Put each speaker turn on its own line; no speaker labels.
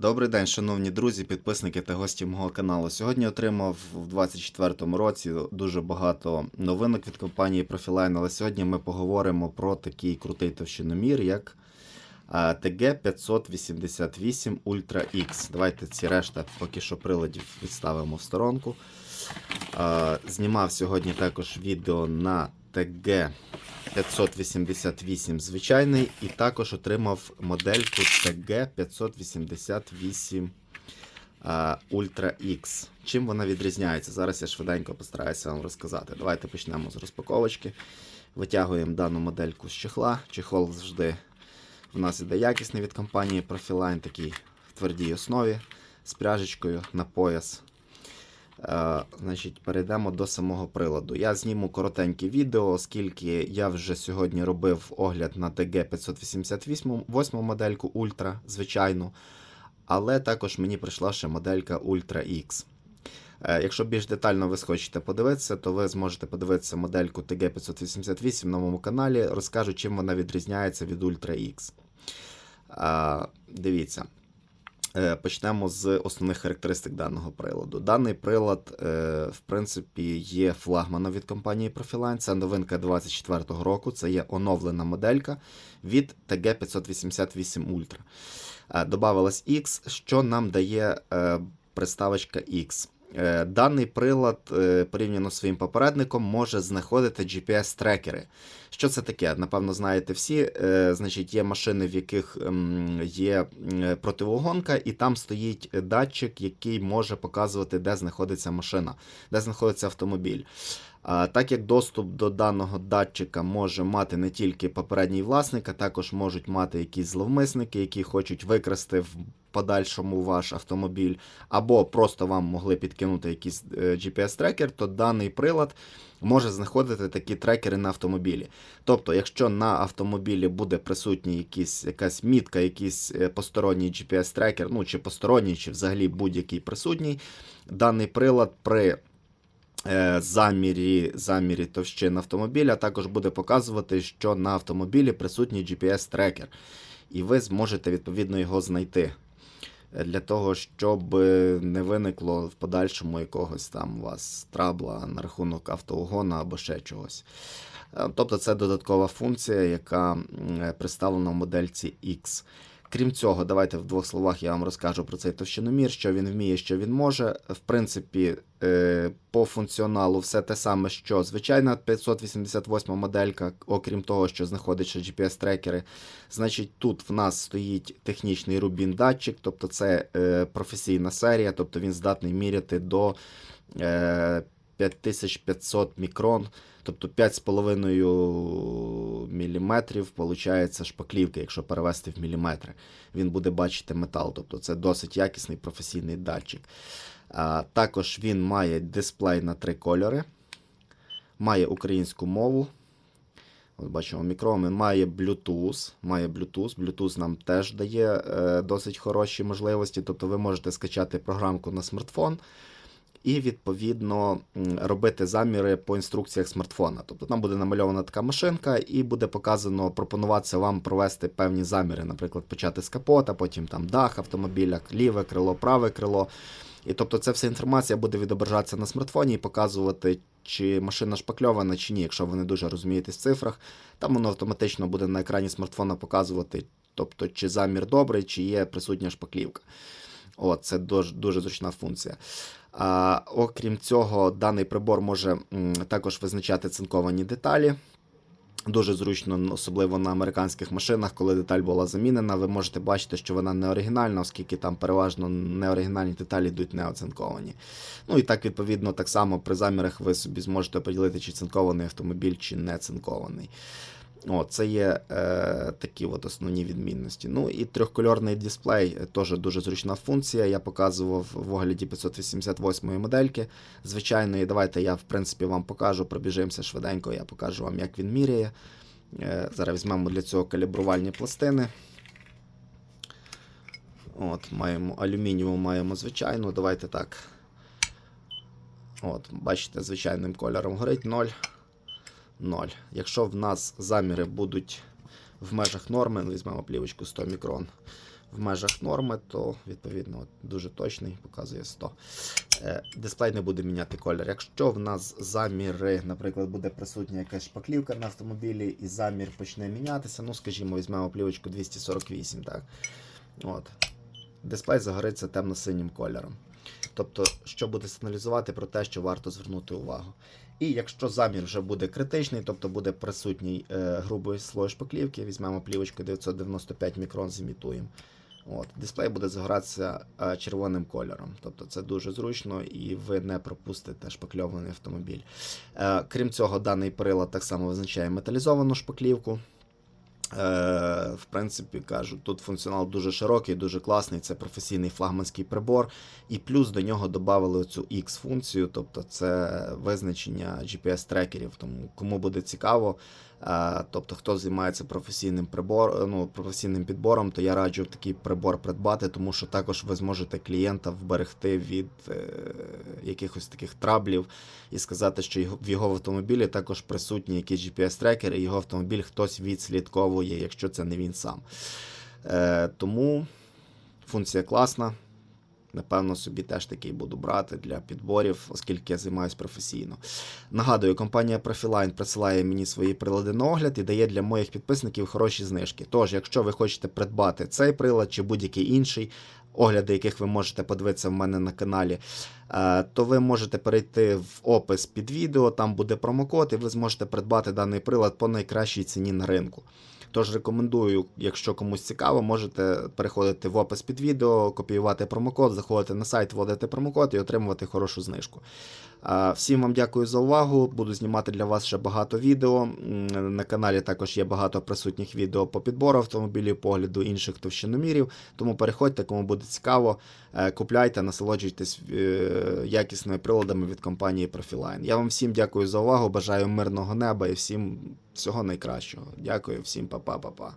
Добрий день, шановні друзі, підписники та гості мого каналу. Сьогодні отримав в 2024 році дуже багато новинок від компанії Profiline, але сьогодні ми поговоримо про такий крутий товщиномір, як TG588 Ultra X. Давайте ці решта поки що приладів відставимо в сторонку. Знімав сьогодні також відео на TG 588 звичайний, і також отримав модельку TG 588 а, Ultra X. Чим вона відрізняється? Зараз я швиденько постараюся вам розказати. Давайте почнемо з розпаковочки. Витягуємо дану модельку з чехла. Чехол завжди в нас іде якісний від компанії Profiline, такий в твердій основі з пряжечкою на пояс. Е, значить, перейдемо до самого приладу. Я зніму коротеньке відео, оскільки я вже сьогодні робив огляд на TG 588 восьму модельку Ultra, звичайну. Але також мені прийшла ще моделька Ultra X. Е, Якщо більш детально ви схочете подивитися, то ви зможете подивитися модельку TG 588 на моєму каналі. Розкажу, чим вона відрізняється від Ultra X. Е, Дивіться. Е, Почнемо з основних характеристик даного приладу. Даний прилад, е, в принципі, є флагманом від компанії Profiline. Це новинка 24-го року. Це є оновлена моделька від TG 588 Ultra. Е, Добавилась X, що нам дає приставочка X. Е, Даний прилад, е, порівняно з своїм попередником, може знаходити GPS-трекери. Що це таке? Напевно, знаєте всі. Е, Значить, є машини, в яких ем, є противогонка, і там стоїть датчик, який може показувати, де знаходиться машина, де знаходиться автомобіль. Так як доступ до даного датчика може мати не тільки попередній власник, а також можуть мати якісь зловмисники, які хочуть викрасти в подальшому ваш автомобіль, або просто вам могли підкинути якийсь е, GPS-трекер, то даний прилад може знаходити такі трекери на автомобілі. Тобто, якщо на автомобілі буде присутній якийсь, якась мітка, якийсь е, посторонній GPS-трекер, ну чи посторонній, чи взагалі будь-який присутній, даний прилад при замірі, замірі товщин автомобіля також буде показувати, що на автомобілі присутній GPS-трекер, і ви зможете відповідно його знайти. Е, Для того, щоб е, не виникло в подальшому якогось там у вас трабла на рахунок автоугона або ще чогось. Е, Тобто це додаткова функція, яка е, представлена в модельці X. Крім цього, давайте в двох словах я вам розкажу про цей товщиномір, що він вміє, що він може. В принципі, е, по функціоналу все те саме, що звичайна 588 моделька, окрім того, що знаходиться GPS-трекери. Значить, тут в нас стоїть технічний рубін датчик, тобто це е, професійна серія, тобто він здатний міряти до е, 5500 мікрон. Тобто 5,5 мм виходить шпаклівка, якщо перевести в міліметри. Він буде бачити метал, тобто це досить якісний професійний датчик. Також він має дисплей на три кольори, має українську мову. От бачимо мікрофон, має Bluetooth. Має Bluetooth. Bluetooth нам теж дає е, досить хороші можливості. Тобто ви можете скачати програмку на смартфон і, відповідно, робити заміри по інструкціях смартфона. Тобто там буде намальована така машинка, і буде показано, пропонуватися вам провести певні заміри, наприклад, почати з капота, потім там дах автомобіля, ліве крило, праве крило. І тобто ця вся інформація буде відображатися на смартфоні і показувати, чи машина шпакльована, чи ні, якщо ви не дуже розумієтесь в цифрах. Там воно автоматично буде на екрані смартфона показувати, тобто, чи замір добрий, чи є присутня шпаклівка. О, це дуже, дуже зручна функція. А, окрім цього, даний прибор може також визначати цинковані деталі. Дуже зручно, особливо на американських машинах, коли деталь була замінена, ви можете бачити, що вона не оригінальна, оскільки там переважно неоригінальні деталі йдуть неоцинковані. Ну і так, відповідно, так само при замірах ви собі зможете поділити, чи цинкований автомобіль, чи не цинкований. О, це є е, такі от основні відмінності. Ну і трьохкольорний дисплей е, теж дуже зручна функція. Я показував в огляді 588 модельки. Звичайної, давайте я в принципі вам покажу, пробіжимося швиденько, я покажу вам, як він міряє. Е, зараз візьмемо для цього калібрувальні пластини. От, маємо алюмінієву, маємо звичайну. Давайте так. От, Бачите, звичайним кольором горить 0. 0. Якщо в нас заміри будуть в межах норми, ну, візьмемо плівочку 100 мікрон, в межах норми, то відповідно дуже точний, показує 100. Е, Дисплей не буде міняти колір. Якщо в нас заміри, наприклад, буде присутня якась шпаклівка на автомобілі, і замір почне мінятися, ну скажімо, візьмемо плівочку 248, так? От. Дисплей загориться темно-синім кольором. Тобто, що буде сигналізувати про те, що варто звернути увагу. І якщо замір вже буде критичний, тобто буде присутній е, грубий слой шпаклівки, візьмемо плівочку 995 мікрон, зімітуємо. От, дисплей буде загоратися е, червоним кольором. Тобто це дуже зручно і ви не пропустите шпакльований автомобіль. Е, крім цього, даний прилад так само визначає металізовану шпаклівку. Е, в принципі, кажу, тут функціонал дуже широкий, дуже класний. Це професійний флагманський прибор. І плюс до нього додали цю X-функцію, тобто це визначення GPS-трекерів. Тому кому буде цікаво, е, тобто хто займається професійним прибор, ну, професійним підбором, то я раджу такий прибор придбати, тому що також ви зможете клієнта вберегти від е, якихось таких траблів і сказати, що в його автомобілі також присутні якісь GPS-трекери, його автомобіль хтось відслідковує, якщо це не він сам. Е, тому функція класна. Напевно, собі теж такий буду брати для підборів, оскільки я займаюся професійно. Нагадую, компанія Profiline присилає мені свої прилади на огляд і дає для моїх підписників хороші знижки. Тож, якщо ви хочете придбати цей прилад чи будь-який інший, огляди яких ви можете подивитися в мене на каналі, е, то ви можете перейти в опис під відео, там буде промокод, і ви зможете придбати даний прилад по найкращій ціні на ринку. Тож рекомендую, якщо комусь цікаво, можете переходити в опис під відео, копіювати промокод, заходити на сайт, вводити промокод і отримувати хорошу знижку. Всім вам дякую за увагу. Буду знімати для вас ще багато відео. На каналі також є багато присутніх відео по підбору автомобілів, погляду інших товщиномірів. Тому переходьте, кому буде цікаво. Е, Купляйте, насолоджуйтесь е, якісними приладами від компанії Profiline. Я вам всім дякую за увагу. Бажаю мирного неба і всім всього найкращого. Дякую, всім па-па, па-па.